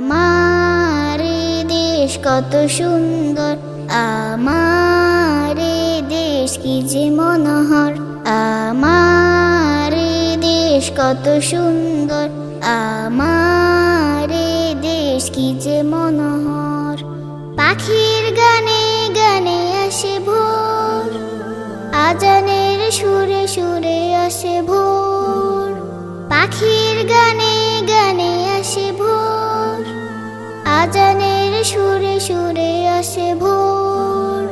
আমার দেশ কত সুন্দর, আমার দেশ কি যে মনোহর, আমার দেশ কত সুন্দর, আমার দেশ কি যে মনোহর। পাখির গানে গানে আসে ভোর, আজানের সুরে সুরে আসে আজানের সুরে সুরে আসে ভোর।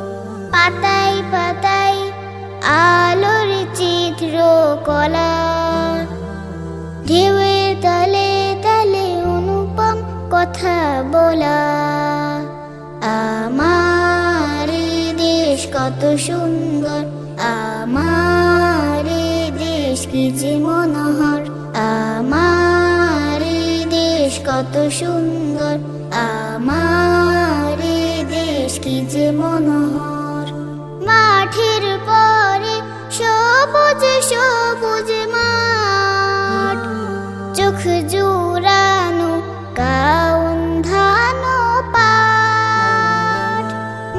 পাতাই পাতায় আলোর চিত্র কলা। ঢেউয়ের তালে তালে অনুপম কথা বলা। আমার দেশ কত সুন্দর, আমার দেশ কি যে মনোহর কত সুন্দর আমার দেশ কি যে মনোহর। মাঠের পরে সবুজ সবুজ মাঠ। চোখ জুড়ানো কাউন ধানো পাট।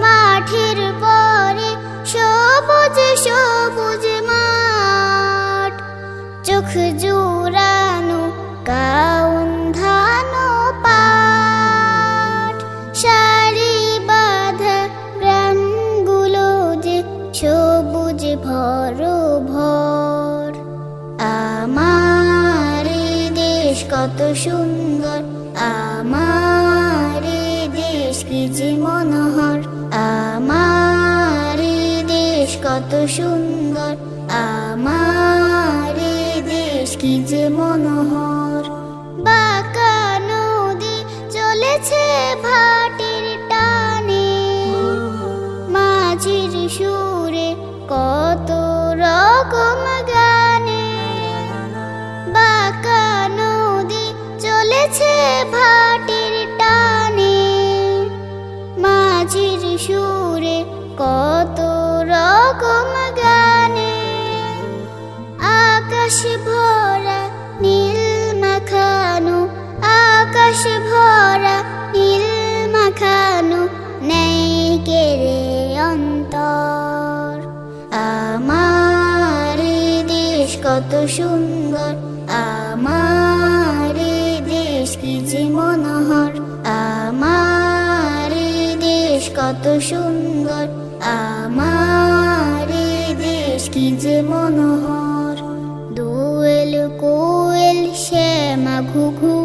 মাঠের পরে সবুজ সবুজ মাঠ। চোখ জুড়ানো কাউন ভর ভর আমার দেশ কত সুন্দর, আমার দেশ কি যে মনোহর। আমার দেশ কত সুন্দর, আমার দেশ কি যে মনোহর। বাঁকা নদী চলেছে ভাটির টানে, মাঝির সুরে কত রকম গানে বাঁকা নদী চলেছে ভাটির টানে। মাঝির সুরে কত রকম গানে আকাশ ভরা নীল মাখানো, আকাশ ভরা কত সুন্দর আমার দেশ কি যে মনোহর। আমার দেশ কত সুন্দর আমার দেশ কি যে মনোহর। দোয়েল কোয়েল শ্যামা ঘুঘু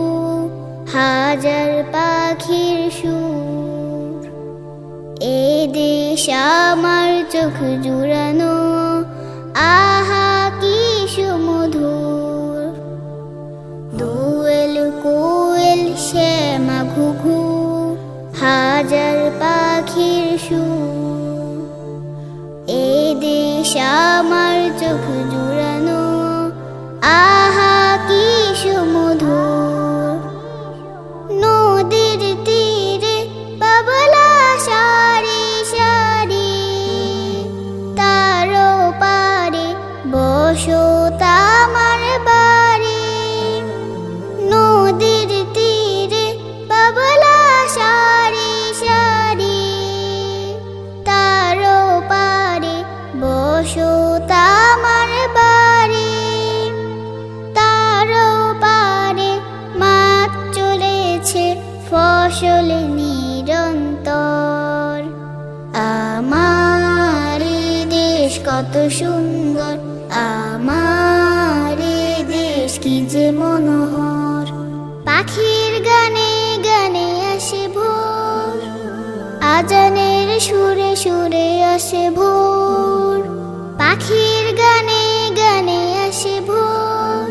হাজার পাখির সুর। এ দেশ আমার চোখ জুড়ানো আহা ঘুঘু হাজার পাখির সুর। এ দেশ আমার চোখ জুড়ানো আহা বসো তামার বাড়ি। তারও পারে মাছ চলেছে ফসল নিরন্তর। আমার দেশ কত সুন্দর, আমার দেশ কি যে মনোহর। পাখির গানে গানে আসে ভোর, আজানের সুরে সুরে আসে ভোর। পাখির গানে গানে আসে ভোর।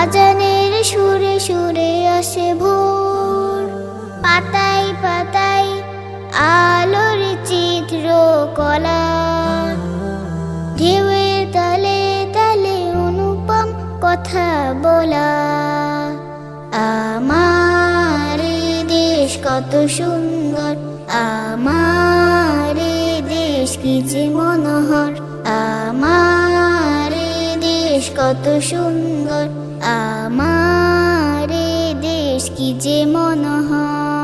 আজানের সুরে সুরে আসে ভোর। পাতায় পাতায় আলোর চিত্র কলা। ঢেউয়ের তালে তালে অনুপম কথা বলা। আমার দেশ কত সুন্দর, আমার কত সুন্দর আমার দেশ কি যে মনোহর।